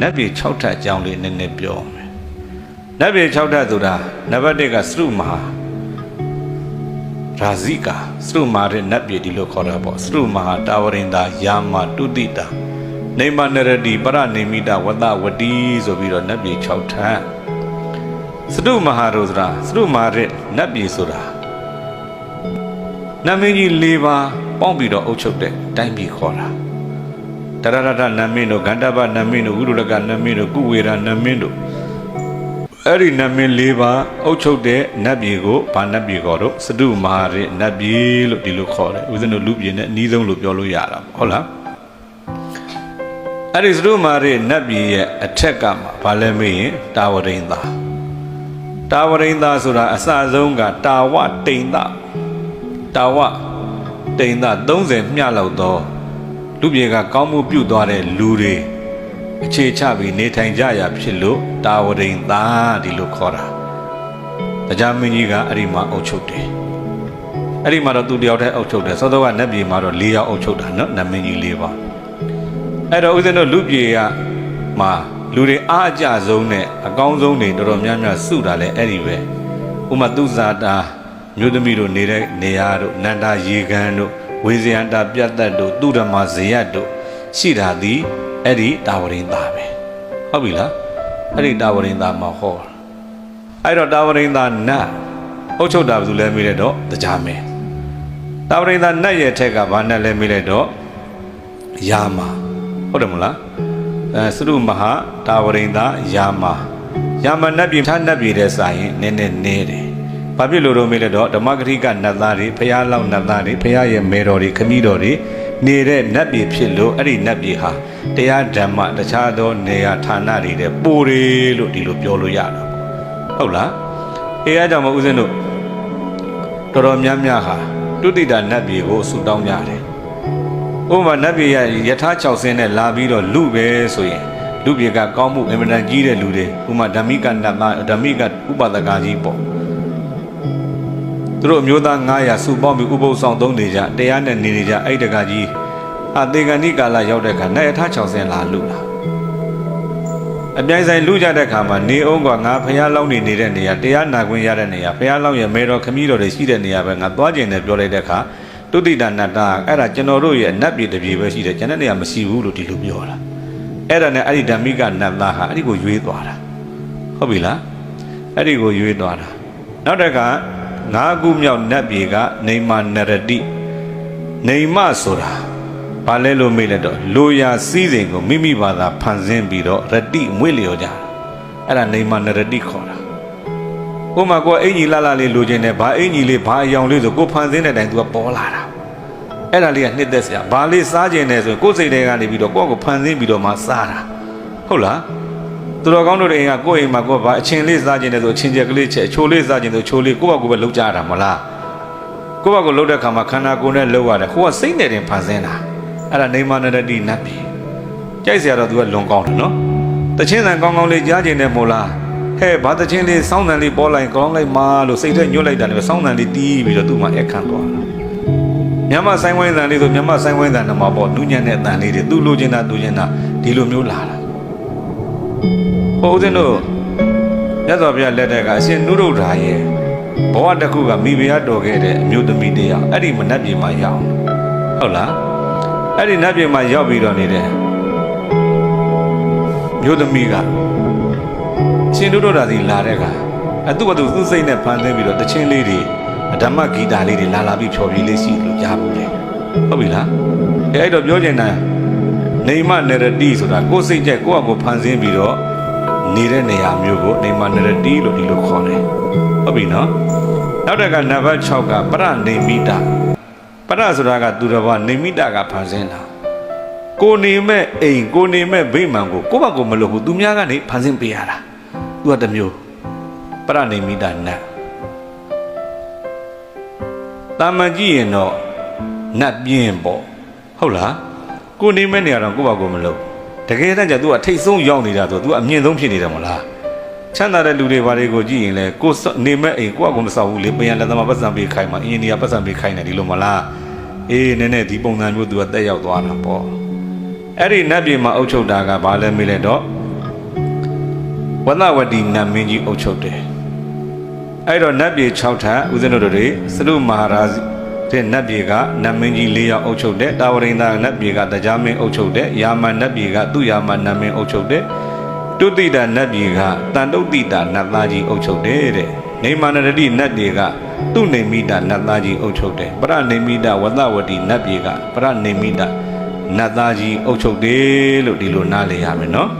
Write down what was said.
နတ်ပြည်6ထပ်အကြောင်းလေးနည်းနည်းပြောမယ်နတ်ပြည်6ထပ်ဆိုတာနံပါတ်1ကစရုမဟာရာဇိကာစရုမာရဲ့နတ်ပြည်ဒီလိုခေါ်တာပေါ့စရုမဟာတာဝရင်တာယာမတုတိတာနေမနရတိပရနေမိတာဝတ္တဝတိဆိုပြီးတော့နတ်ပြည်6ထပ်စရုမဟာရောဆိုတာစရုမာရဲ့နတ်ပြည်ဆိုတာနတ်မင်းကြီး၄ပါးပေါင်းပြီးတော့အုပ်ချုပ်တဲ့တိုင်းပြည်ခေါ်တာ တရရထနမင်းတို့ဂန္ဓပနမင်းတို့ဝိရုလကနမင်းတို့ကုဝေရနမင်းတို့အဲ့ဒီနမင်း၄ပါးအုပ်ချုပ်တဲ့နတ်ပြည်ကိုဘာနတ်ပြည်ခေါ်တော့စတုမဟာရနတ်ပြည်လို့ဒီလိုခေါ်တယ်ဦးဇင်းတို့လူပြည်နဲ့အနည်းဆုံးလို့ပြောလို့ရတာပေါ့ဟုတ်လားအဲ့ဒီစတုမဟာရနတ်ပြည်ရဲ့အထက်ကမှာဘာလဲမေးရင်တာဝရိန်သာတာဝရိန်သာဆိုတာအစဆုံးကတာဝတိန်သာတာဝတိန်သာ30မြလောက်တော့ လူပြေကကောင်းမှုပြုသွားတဲ့လူတွေအခြေချပြီးနေထိုင်ကြရဖြစ်လို့တာဝရိန်သားဒီလိုခေါ်တာတရားမင်းကြီးကအဲ့ဒီမှာအုပ်ချုပ်တယ်အဲ့ဒီမှာတော့သူတယောက်တည်းအုပ်ချုပ်တယ်သောသောကနတ်ပြည်မှာတော့၄ယောက်အုပ်ချုပ်တာနော်နတ်မင်းကြီး၄ပါးအဲ့တော့ဦးဇင်းတို့လူပြေကမှာလူတွေအားအကျဆုံးနဲ့အကောင်းဆုံးတွေတော်တော်များများစုတာလဲအဲ့ဒီပဲဥမာသူဇာတာမြို့သမီးတို့နေတဲ့နေရာတို့နန္ဒာရေကန်တို့ ဝေဇယန္တာပြတ်သက်တို့သူဓမ္မဇေယတ်တို့ရှိတာသည်အဲ့ဒီတာဝရင်သားပဲဟုတ်ပြီလားအဲ့ဒီတာဝရင်သားမှာဟောအဲ့တော့တာဝရင်သားနတ်အုတ်ချုပ်တာဘယ်သူလဲမေးလိုက်တော့တရားမင်းတာဝရင်သားနတ်ရဲ့ထက်ကဘာနတ်လဲမေးလိုက်တော့ယာမဟုတ်တယ်မလားအဲစရုမဟာတာဝရင်သားယာမယာမနတ်ပြည်ထားနတ်ပြည်တဲ့စာရင်နည်းနည်းနေတယ် ဘာဖြစ်လို့တော့မေးလဲတော့ဓမ္မဂရိကနတ်သားတွေဖះလောက်နတ်သားတွေဖះရဲ့မေတော်တွေခမည်းတော်တွေနေတဲ့နတ်ပြည်ဖြစ်လို့အဲ့ဒီနတ်ပြည်ဟာတရားဓမ္မတခြားသောနေရာဌာနတွေတဲ့ပိုတယ်လို့ဒီလိုပြောလို့ရတာပေါ့ဟုတ်လားအေးအားကြောင့်မဦးဇင်းတို့တော်တော်များများဟာတုတိတာနတ်ပြည်ကိုဆူတောင်းကြတယ်ဥပမာနတ်ပြည်ရယထာ6ဆင်းနဲ့လာပြီးတော့လူပဲဆိုရင်လူပြည်ကကောင်းမှုအင်မတန်ကြီးတဲ့လူတွေဥပမာဓမ္မိကနတ်သားဓမ္မိကဥပဒကကြီးပေါ့ သူတို့အမျိုးသား900စုပေါင်းပြီးဥပုသ်ဆောင်သုံးနေကြတရားနဲ့နေနေကြအဲ့တကကြီးအသေကဏိကာလရောက်တဲ့အခါနိုင်ထ60လာလူလာအပြိုင်ဆိုင်လူကြတဲ့အခါမှာနေအောင်ကငါဖះလောင်းနေနေတဲ့နေရာတရားနာခွင့်ရတဲ့နေရာဖះလောင်းရဲ့မေတော်ခမည်းတော်တွေရှိတဲ့နေရာပဲငါသွားကျင်တယ်ပြောလိုက်တဲ့အခါတုတိတနတ္တအဲ့ဒါကျွန်တော်တို့ရဲ့နတ်ပြည်တစ်ပြည်ပဲရှိတယ်ကျွန်တဲ့နေရာမရှိဘူးလို့ဒီလိုပြောတာအဲ့ဒါနဲ့အဲ့ဒီဓမ္မိကနတ်သားဟာအဲ့ဒီကိုရွေးသွားတာဟုတ်ပြီလားအဲ့ဒီကိုရွေးသွားတာနောက်တစ်ခါ ငါးခုမြောက်နတ်ပြည်ကနေမနရတိနေမဆိုတာဘာလဲလို့မေးလိုက်တော့လိုရာစည်းစိမ်ကိုမိမိဘာသာဖန်ဆင်းပြီးတော့ရတိမွေ့လျော်ကြတာအဲ့ဒါနေမနရတိခေါ်တာဥမာကိုအင်ကြီးလာလာလေးလိုချင်တယ်ဘာအင်ကြီးလေးဘာအယောင်လေးဆိုကိုဖန်ဆင်းတဲ့တိုင်သူကပေါ်လာတာအဲ့ဒါလေးကနှစ်သက်စရာဘာလေးစားကျင်တယ်ဆိုရင်ကိုယ်စိတ်ထဲကနေပြီးတော့ကိုယ့်ကိုဖန်ဆင်းပြီးတော့မှစားတာဟုတ်လား သူတော်ကောင်းတို့တွေအိမ်ကကိုယ့်အိမ်မှာကိုယ်ဘာအချင်းလေးစားခြင်းလဲဆိုအချင်းချက်ကလေးချက်အချိုလေးစားခြင်းဆိုချိုလေးကိုယ့်ဘာကိုယ်ပဲလှုပ်ကြတာမလားကိုယ့်ဘာကိုယ်လှုပ်တဲ့ခါမှာခန္ဓာကိုယ်နဲ့လှုပ်ရတယ်ဟိုကစိတ်နဲ့တင်ဖန်ဆင်းတာအဲ့ဒါနေမနရတိနတ်ပြီကြိုက်စရာတော့သူကလွန်ကောင်းတယ်နော်တချင်းတန်ကောင်းကောင်းလေးကြားခြင်းနဲ့မို့လားဟဲ့ဘာတချင်းလေးစောင်းတန်လေးပေါ်လိုက်ကောင်းလိုက်မာလို့စိတ်ထဲညှို့လိုက်တာနဲ့စောင်းတန်လေးတီးပြီးတော့သူ့မှာအခန့်သွားတာမြမဆိုင်ဝိုင်းတန်လေးဆိုမြမဆိုင်ဝိုင်းတန်တော့မှာပေါ့နုညံ့တဲ့အတန်လေးတွေသူ့လိုချင်တာသူချင်တာဒီလိုမျိုးလာတာ ဟိုဦးဇင်းတို့မြတ်စွာဘုရားလက်ထက်ကအရှင်နုရုဒ္ဓါရဲ့ဘဝတစ်ခုကမိဖုရားတော်ခဲ့တဲ့အမျိုးသမီးတယောက်အဲ့ဒီမနတ်ပြည်မှာရောက်ဟုတ်လားအဲ့ဒီနတ်ပြည်မှာရောက်ပြီးတော့နေတယ်မျိုးသမီးကရှင်နုရုဒ္ဓါစီလာတဲ့အခါအတူတူသူ့စိတ်နဲ့ဖန်ဆင်းပြီးတော့တချင်းလေးတွေဓမ္မဂီတာလေးတွေလာလာပြီးဖြော်ပြလေးရှိလို့ကြားဘူးလေဟုတ်ပြီလားအဲ့အဲ့တော့ပြောချင်တာ နေမနရတိဆိုတာကိုယ်စိတ်ကြက်ကိုယ့်အကိုဖန်ဆင်းပြီးတော့နေတဲ့နေရာမျိုးကိုနေမနရတိလို့ဒီလိုခေါ်တယ်ဟုတ်ပြီနော်နောက်တက်ကနံပါတ်6ကပရနေမိတပရဆိုတာကသူတော်ဘာနေမိတကဖန်ဆင်းတာကိုနေမဲ့အိမ်ကိုနေမဲ့ဗိမာန်ကိုကိုယ့်ဘက်ကိုမလုပ်ဘူးသူများကနေဖန်ဆင်းပေးရတာသူကတစ်မျိုးပရနေမိတနတ်တာမန်ကြည့်ရင်တော့နတ်ပြင်းပေါ့ဟုတ်လား ကိုနေမဲ့နေရာတော့ကိုယ့်ဘက်ကိုမလုပ်တကယ်တမ်းကျ तू အထိတ်ဆုံးရောက်နေတာဆို तू အမြင့်ဆုံးဖြစ်နေတယ်မလားချမ်းသာတဲ့လူတွေဘာတွေကိုကြည့်ရင်လဲကိုယ်နေမဲ့အိမ်ကိုယ့်အကုန်မဆောက်ဘူးလေပြန်လက်သမားပတ်စံပေးခိုင်းမှာအင်ဂျင်နီယာပတ်စံပေးခိုင်းတယ်ဒီလိုမလားအေးနည်းနည်းဒီပုံစံမျိုး तू ကတက်ရောက်သွားတာပေါ့အဲ့ဒီနတ်ပြည်မှာအုပ်ချုပ်တာကဘာလဲမေးလဲတော့ ဝနဝတီနတ်မင်းကြီးအုပ်ချုပ်တယ်အဲ့တော့နတ်ပြည်6ထပ်ဦးဇင်းတို့တွေစရုမဟာရာ ဇတဲ့နတ်ပြည်ကနတ်မင်းကြီး၄ယောက်အုပ်ချုပ်တယ်တာဝရိန္ဒာနတ်ပြည်ကတရားမင်းအုပ်ချုပ်တယ်ယာမန်နတ်ပြည်ကသူယာမန်နတ်မင်းအုပ်ချုပ်တယ်တုတိတာနတ်ပြည်ကတန်တုတ်တိတာနတ်သားကြီးအုပ်ချုပ်တယ်တဲ့နေမန္တရတိနတ်တွေကသူနေမိတာနတ်သားကြီးအုပ်ချုပ်တယ်ပရနေမိတာဝတဝတီနတ်ပြည်ကပရနေမိတာနတ်သားကြီးအုပ်ချုပ်တယ်လို့ဒီလိုနားလည်ရမယ်နော်